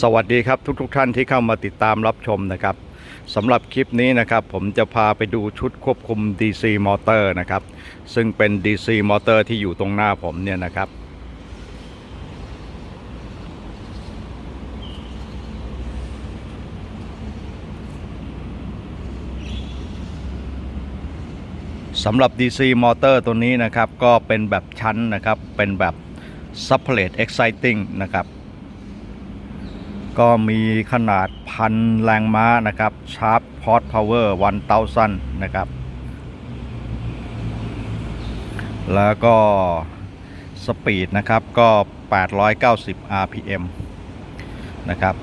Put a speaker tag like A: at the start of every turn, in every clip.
A: สวัสดีครับทุกๆทท่านที่เข้ามาติดตามรับชมนะครับสำหรับคลิปนี้นะครับ ผมจะพาไปดูชุดควบคุม DC มอเตอร์นะครับ ซึ่งเป็น DC มอเตอร์ที่อยู่ตรงหน้าผมเนี่ยนะครับ สำหรับ DC มอเตอร์ตัวนี้นะครับ ก็เป็นแบบชั้นนะครับ เป็นแบบ Separate Exciting นะครับ ก็มีขนาดพันแรงม้านะครับ Sharp Hot Power 1000นะครับ แล้วก็สปีดนะครับก็ 890 RPM นะครับ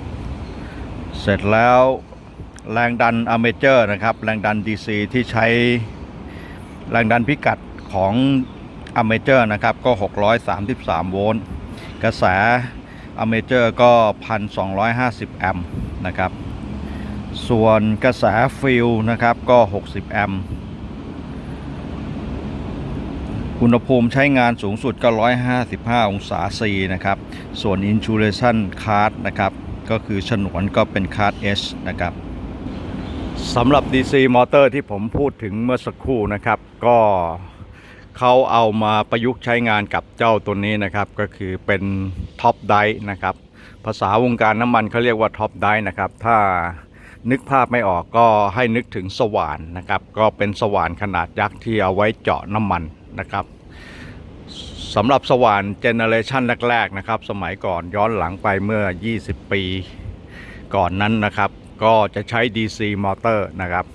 A: เสร็จแล้วแรงดันอเมเจอร์นะครับ แรงดัน DC ที่ใช้แรงดันพิกัดของอเมเจอร์นะครับ ก็ 633 โวลต์ กระแส อเมเจอร์ก็ 1,250 แอมป์นะครับ ส่วนกระแสฟิลนะครับก็ 60 แอมป์อุณหภูมิใช้งานสูงสุดก็ 155 องศา C นะครับ ส่วน Insulation Card นะครับ ก็คือฉนวนก็เป็น Card H นะครับสำหรับ DC มอเตอร์ที่ผมพูดถึงเมื่อสักครู่นะครับ ก็ เขาเอามาประยุกต์ใช้งานกับเจ้าตัวนี้นะครับ ก็คือเป็นท็อปไดนะครับ ภาษาวงการน้ำมันเขาเรียกว่าท็อปไดนะครับ ถ้านึกภาพไม่ออกก็ให้นึกถึงสว่านนะครับ ก็เป็นสว่านขนาดยักษ์ที่เอาไว้เจาะน้ำมันนะครับสำหรับสว่านเจเนเรชันแรกๆนะครับ สมัยก่อนย้อนหลังไปเมื่อ 20 ปีก่อนนั้นนะครับ ก็จะใช้ DC มอเตอร์นะครับ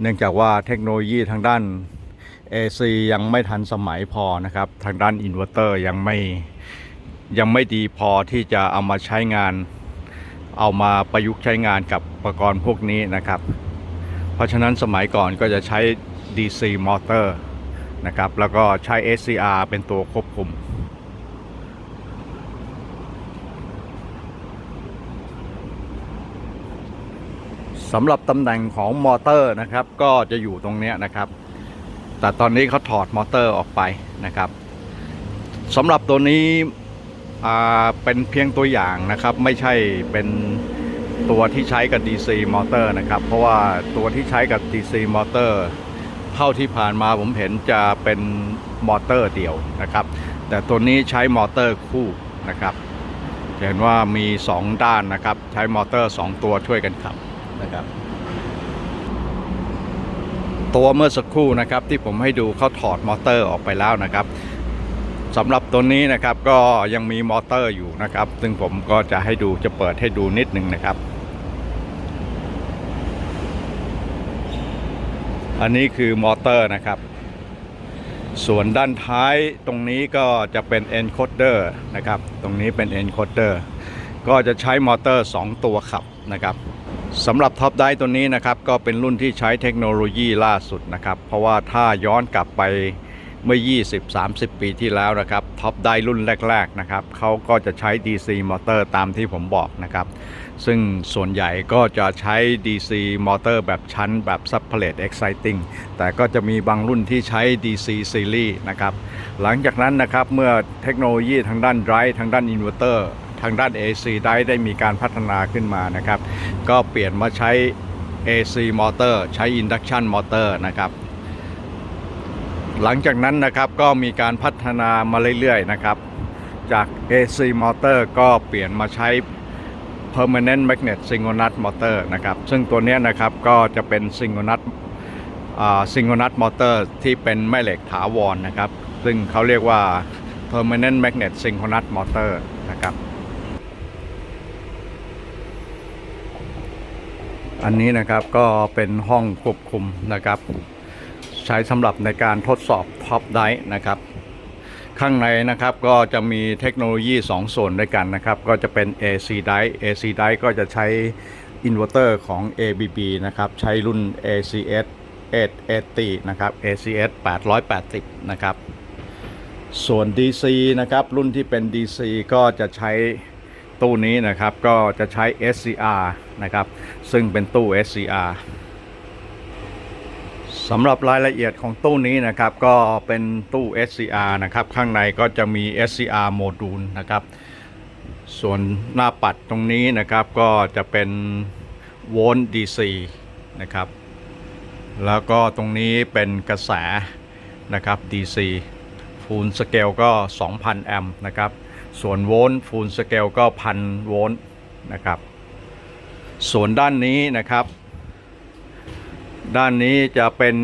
A: เนื่องจากว่าเทคโนโลยีทางด้าน AC ยังไม่ทันสมัยพอนะครับ ทางด้านอินเวอร์เตอร์ยังไม่ยังไม่ดีพอที่จะเอามาใช้งาน เอามาประยุกต์ใช้งานกับอุปกรณ์พวกนี้นะครับ เพราะฉะนั้นสมัยก่อนก็จะใช้ DC มอเตอร์นะครับ แล้วก็ใช้ SCR เป็นตัวควบคุมสำหรับตำแหน่งของมอเตอร์นะครับ ก็จะอยู่ตรงนี้นะครับ แต่ตอนนี้เขาถอดมอเตอร์ออกไปนะครับสำหรับตัวนี้เป็นเพียงตัวอย่างนะครับ ไม่ใช่เป็นตัวที่ใช้กับ DC มอเตอร์นะครับ เพราะว่าตัวที่ใช้กับ DC มอเตอร์เท่าที่ผ่านมาผมเห็นจะเป็นมอเตอร์เดียวนะครับ แต่ตัวนี้ใช้มอเตอร์คู่นะครับเห็นว่ามี 2 ด้านนะครับ ใช้มอเตอร์ 2 ตัวช่วยกันขับนะครับ ตัวเมื่อสักครู่นะครับที่ผมให้ดูเขาถอดมอเตอร์ออกไปแล้วนะครับสำหรับตัวนี้นะครับก็ยังมีมอเตอร์อยู่นะครับ ซึ่งผมก็จะให้ดูจะเปิดให้ดูนิดนึงนะครับ อันนี้คือมอเตอร์นะครับ ส่วนด้านท้ายตรงนี้ก็จะเป็น encoder นะครับ ตรงนี้เป็น encoder ก็จะใช้มอเตอร์ 2 ตัวขับนะครับ สำหรับท็อปไดตัวนี้นะครับ ก็เป็นรุ่นที่ใช้เทคโนโลยีล่าสุดนะครับ เพราะว่าถ้าย้อนกลับไปเมื่อ 20-30 ปีที่แล้วนะครับท็อปไดรุ่นแรก ๆ นะครับเขาก็จะใช้ DC มอเตอร์ตามที่ผมบอกนะครับ ซึ่งส่วนใหญ่ก็จะใช้ DC มอเตอร์แบบชั้นแบบ Separate Exciting แต่ก็จะมีบางรุ่นที่ใช้ DC Series นะครับ หลังจากนั้นนะครับ เมื่อเทคโนโลยีทางด้าน Drive ทางด้าน Inverter ทางด้าน AC Drive ได้มีการพัฒนาขึ้นมานะครับ ก็เปลี่ยนมาใช้ AC Motor ใช้ Induction Motor นะครับหลังจากนั้นนะครับก็มีการพัฒนามาเรื่อยๆนะครับ จาก AC Motor ก็เปลี่ยนมาใช้ Permanent Magnet Synchronous Motor นะครับ ซึ่งตัวนี้นะครับก็จะเป็น Synchronous อ่า Synchronous Motor ที่เป็นแม่เหล็กถาวรนะครับ ซึ่งเขาเรียกว่า Permanent Magnet Synchronous Motor นะครับ อันนี้นะครับก็เป็นห้องควบคุมนะครับ ใช้สำหรับในการทดสอบท็อปไดนะครับ ข้างในนะครับก็จะมีเทคโนโลยี 2 ส่วนด้วยกันนะครับ ก็จะเป็น AC drive AC drive ก็จะใช้อินเวอร์เตอร์ของ ABB นะครับ ใช้รุ่น ACS 880นะครับ ACS 880 นะครับ ส่วน DC นะครับ รุ่นที่เป็น DC ก็จะใช้ ตู้นี้นะครับก็จะใช้ SCR นะครับ ซึ่งเป็นตู้ SCR สำหรับรายละเอียดของตู้นี้นะครับก็เป็นตู้ SCR นะครับ ข้างในก็จะมี SCR โมดูลนะครับ ส่วนหน้าปัดตรงนี้นะครับก็จะเป็นโวลต์ DC นะครับ แล้วก็ตรงนี้เป็นกระแสนะครับ DC ฟูลสเกลก็ 2,000 แอมป์นะครับ ส่วนโวลต์ฟูลสเกลก็1,000โวลต์นะครับ ส่วนด้านนี้นะครับ ด้านนี้จะเป็น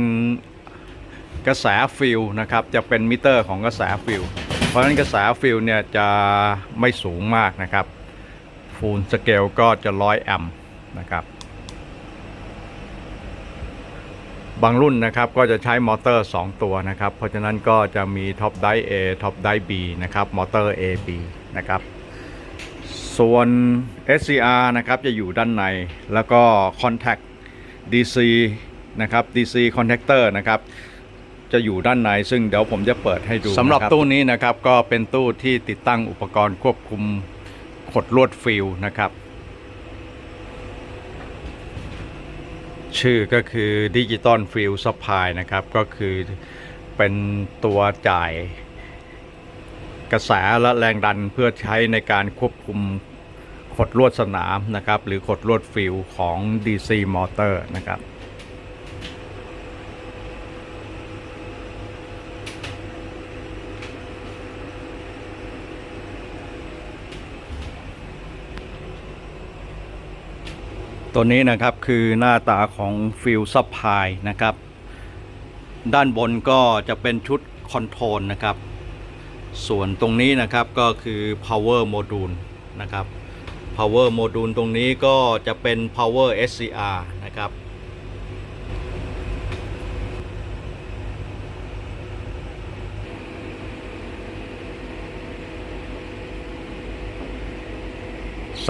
A: กระแสฟิลนะครับ จะเป็นมิเตอร์ของกระแสฟิลเพราะฉะนั้นกระแสฟิลเนี่ยจะไม่สูงมากนะครับ ฟูลสเกลก็จะ100แอมป์นะครับ บางรุ่นนะครับก็จะใช้มอเตอร์ 2 ตัวนะครับ เพราะฉะนั้นก็จะมีท็อปได A ท็อปได B นะครับมอเตอร์ A B นะครับส่วน SCR นะครับจะอยู่ด้านในแล้วก็ Contact DC นะครับ DC Contactor นะครับจะอยู่ด้านในซึ่งเดี๋ยวผมจะเปิดให้ดูสำหรับตู้นี้นะครับก็เป็นตู้ที่ติดตั้งอุปกรณ์ควบคุมขดลวดฟิลนะครับ ชื่อก็คือ Digital Field Supply นะครับ ก็คือเป็นตัวจ่ายกระแสและแรงดันเพื่อใช้ในการควบคุมขดลวดสนามนะครับ หรือขดลวดฟิลของ DC Motor นะครับ ตัวนี้นะครับคือหน้าตาของฟิลซั p พายนะครับ ด้านบนก็จะเป็นชุดคอนโทรลนะครับ ส่วนตรงนี้นะครับก็คือ power module นะครับ power module ตรงนี้ก็จะเป็น power SCR นะครับ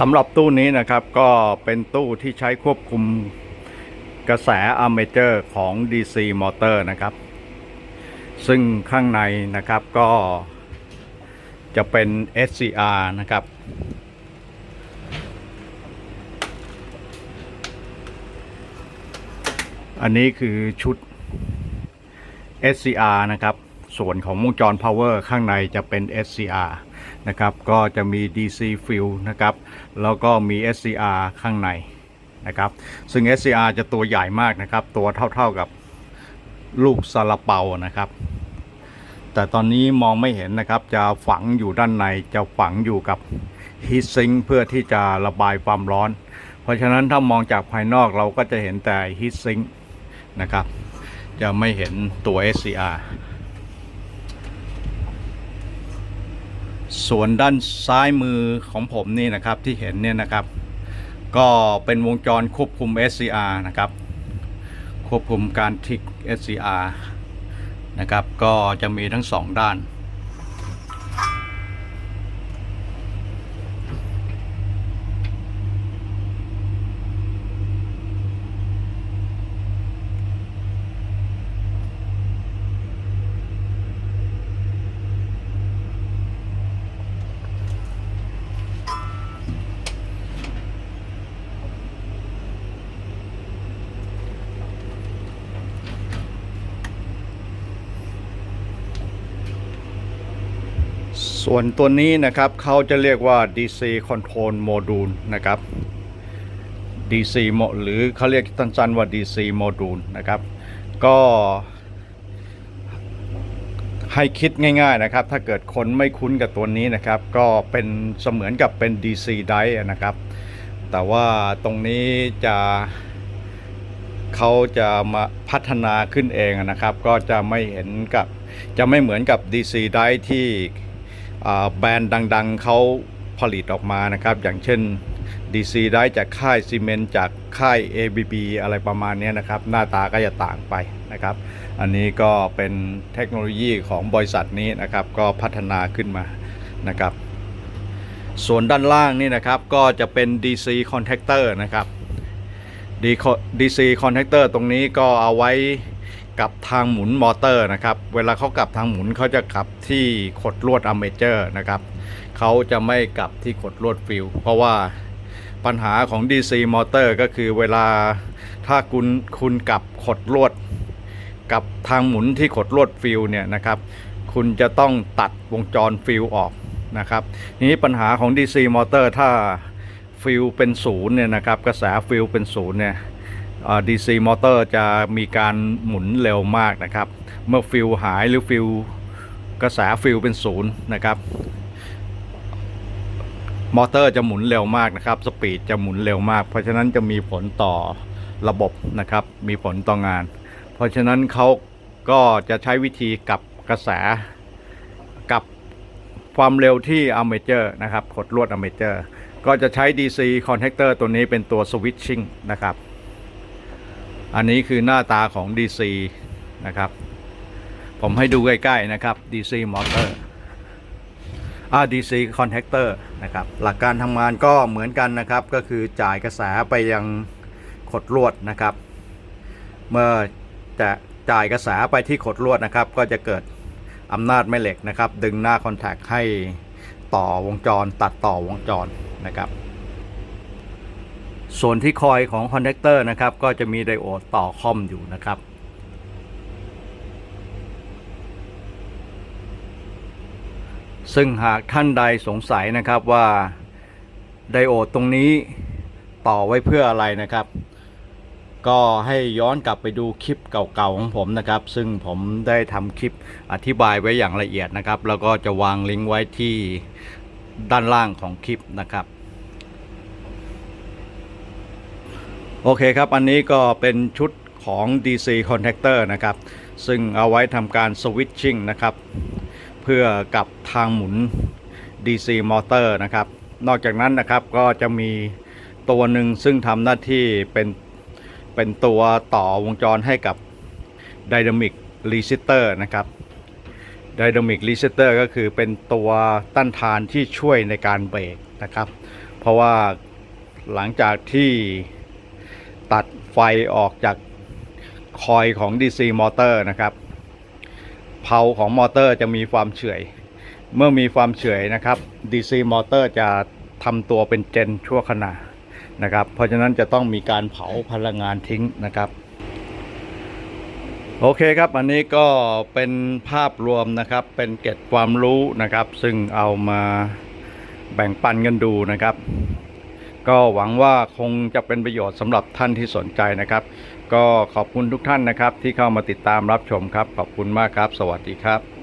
A: สำหรับตู้นี้นะครับก็เป็นตู้ที่ใช้ควบคุมกระแสอะเมเจอร์ของ DC Motor นะครับ ซึ่งข้างในนะครับก็จะเป็น SCR นะครับ อันนี้คือชุด SCR นะครับ ส่วนของวงจร power ข้างในจะเป็น SCR นะครับ ก็จะมี DC f i e l นะครับ แล้วก็มี SCR ข้างในนะครับ ซึ่ง SCR จะตัวใหญ่มากนะครับ ตัวเท่าๆกับลูกซาลาเปานะครับ แต่ตอนนี้มองไม่เห็นนะครับ จะฝังอยู่ด้านใน จะฝังอยู่กับ heat sink เพื่อที่จะระบายความร้อน เพราะฉะนั้นถ้ามองจากภายนอกเราก็จะเห็นแต่ heat sink นะครับ จะไม่เห็นตัว SCR ส่วนด้านซ้ายมือของผมนี่นะครับที่เห็นเนี่ยนะครับ ก็เป็นวงจรควบคุม SCR นะครับ ควบคุมการทิก SCR นะครับ ก็จะมีทั้งสองด้าน ส่วนตัวนี้นะครับเขาจะเรียกว่า DC Control Module นะครับ DC หรือเขาเรียกสั้นๆว่า DC Module นะครับ ก็ให้คิดง่ายๆนะครับ ถ้าเกิดคนไม่คุ้นกับตัวนี้นะครับ ก็เป็นเสมือนกับเป็น DC Drive นะครับ แต่ว่าตรงนี้จะเขาจะมาพัฒนาขึ้นเองนะครับ ก็จะไม่เห็นกับจะไม่เหมือนกับ DC Drive ที่ แบรนด์ดังๆเขาผลิตออกมานะครับ อย่างเช่น DC ได้จากค่ายซีเมนต์จากค่าย ABB อะไรประมาณนี้นะครับ หน้าตาก็จะต่างไปนะครับ อันนี้ก็เป็นเทคโนโลยีของบริษัทนี้นะครับ ก็พัฒนาขึ้นมานะครับ ส่วนด้านล่างนี่นะครับก็จะเป็น DC contactor นะครับ DC contactor ตรงนี้ก็เอาไว้ กับทางหมุนมอเตอร์นะครับ เวลาเขากลับทางหมุนเขาจะกลับที่ขดลวดอเมเจอร์นะครับเขาจะไม่กลับที่ขดลวดฟิลเพราะว่าปัญหาของ DC มอเตอร์ก็คือเวลาถ้าคุณคุณกลับขดลวดกับทางหมุนที่ขดลวดฟิลเนี่ยนะครับคุณจะต้องตัดวงจรฟิลออกนะครับนี้ปัญหาของ DC มอเตอร์ถ้าฟิลเป็นศูนย์เนี่ยนะครับกระแสฟิลเป็นศูนย์เนี่ย DC มอเตอร์จะมีการหมุนเร็วมากนะครับ เมื่อฟิลหายหรือฟิลกระแสฟิลเป็นศูนย์นะครับมอเตอร์จะหมุนเร็วมากนะครับ สปีดจะหมุนเร็วมาก เพราะฉะนั้นจะมีผลต่อระบบนะครับ มีผลต่องาน เพราะฉะนั้นเขาก็จะใช้วิธีกลับกระแสกับความเร็วที่อเมเจอร์นะครับขดลวดอเมเจอร์ก็จะใช้ DC connector ตัวนี้เป็นตัว switching นะครับ อันนี้คือหน้าตาของ DC นะครับ ผมให้ดูใกล้ๆนะครับ DC motor อ่า DC contactor นะครับ หลักการทำงานก็เหมือนกันนะครับ ก็คือจ่ายกระแสไปยังขดลวดนะครับ เมื่อจะจ่ายกระแสไปที่ขดลวดนะครับ ก็จะเกิดอำนาจแม่เหล็กนะครับ ดึงหน้าคอนแทคให้ต่อวงจรตัดต่อวงจรนะครับ ส่วนที่คอยของคอนแทคเตอร์นะครับ ก็จะมีไดโอดต่อคอมอยู่นะครับ ซึ่งหากท่านใดสงสัยนะครับว่าไดโอดตรงนี้ต่อไว้เพื่ออะไรนะครับ ก็ให้ย้อนกลับไปดูคลิปเก่าๆของผมนะครับ ซึ่งผมได้ทำคลิปอธิบายไว้อย่างละเอียดนะครับ แล้วก็จะวางลิงก์ไว้ที่ด้านล่างของคลิปนะครับ โอเคครับ อันนี้ก็เป็นชุดของ DC contactor นะครับ ซึ่งเอาไว้ทำการ switching นะครับ เพื่อกับทางหมุน DC motor นะครับ นอกจากนั้นนะครับก็จะมีตัวหนึ่งซึ่งทำหน้าที่เป็นเป็นตัวต่อวงจรให้กับ Dynamic Resistor นะครับ Dynamic Resistor ก็คือเป็นตัวต้านทานที่ช่วยในการเบรกนะครับ เพราะว่าหลังจากที่ ไฟออกจากคอยของ DC มอเตอร์นะครับ เพาของมอเตอร์จะมีความเฉื่อย เมื่อมีความเฉื่อยนะครับ DC มอเตอร์จะทำตัวเป็นเจนชั่วขณะนะครับ เพราะฉะนั้นจะต้องมีการเผาพลังงานทิ้งนะครับโอเคครับ อันนี้ก็เป็นภาพรวมนะครับ เป็นเก็ดความรู้นะครับ ซึ่งเอามาแบ่งปันกันดูนะครับ ก็หวังว่าคงจะเป็นประโยชน์สำหรับท่านที่สนใจนะครับ ก็ขอบคุณทุกท่านนะครับที่เข้ามาติดตามรับชมครับ ขอบคุณมากครับ สวัสดีครับ